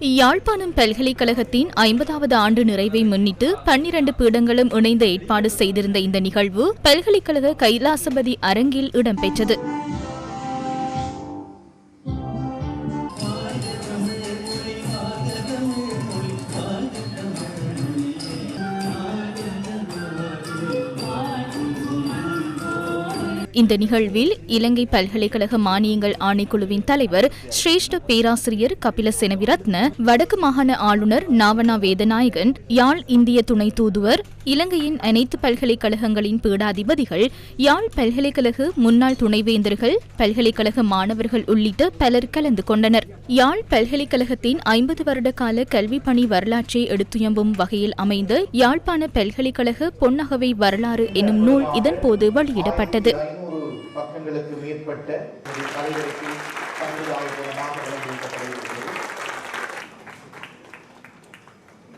யாழ்ப்பாணம் பல்கலைக்கழகத்தின் ஐம்பதாவது ஆண்டு நிறைவை முன்னிட்டு பன்னிரண்டு பீடங்களும் இணைந்து ஏற்பாடு செய்திருந்த இந்த நிகழ்வு பல்கலைக்கழக கைலாசபதி அரங்கில் இடம்பெற்றது. இந்த நிகழ்வில் இலங்கை பல்கலைக்கழக மானியங்கள் ஆணைக்குழுவின் தலைவர் சிரேஷ்ட பேராசிரியர் கபில செனவிரத்ன வடக்கு மாகாண ஆளுநர் நாவனா வேதநாயகன் யாழ் இந்திய துணை தூதுவர் இலங்கையின் அனைத்து பல்கலைக்கழகங்களின் பீடாதிபதிகள் யாழ் பல்கலைக்கழக முன்னாள் துணைவேந்தர்கள் பல்கலைக்கழக மாணவர்கள் உள்ளிட்ட பலர் கலந்து கொண்டனர். யாழ் பல்கலைக்கழகத்தின் ஐம்பது வருட கால கல்வி பணி வரலாற்றை எடுத்துயம்பும் வகையில் அமைந்த யாழ்ப்பாண பல்கலைக்கழக பொன்னகவை வரலாறு எனும் நூல் இதன்போது வெளியிடப்பட்டது. ஐநூறு மேற்பட்ட தலைவருக்கு சான்றிதழ் வழங்கப்படுகிறது